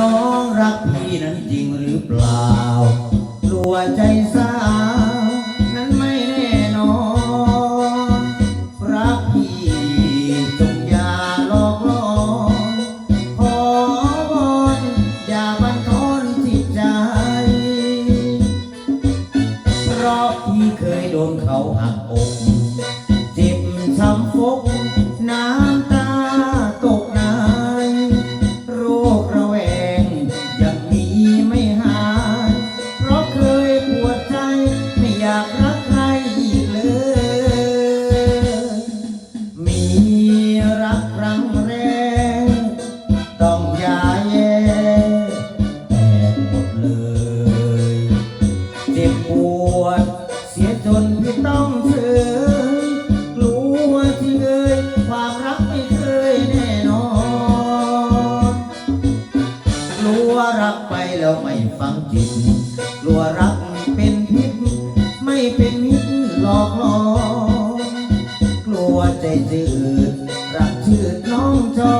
น้องรักพี่นั้นจริงหรือเปล่ากลัวใจสาวนั้นไม่แน่นอน รักพี่จงอย่าหลอกลวงขอวอนอย่าบันทอนจิตใจ เพราะพี่เคยโดนเขาหักอก เจ็บช้ำฟกน้ำ ปวด เสียจนพี่ต้องเฉยกลัวที่เอ่ยความรักไม่เคยแน่นอนกลัวรักไปแล้วไม่ฟังจิตกลัวรักเป็นพิษไม่เป็นมิตรหลอกหลอนกลัวใจจืดรักชืดน้องจอ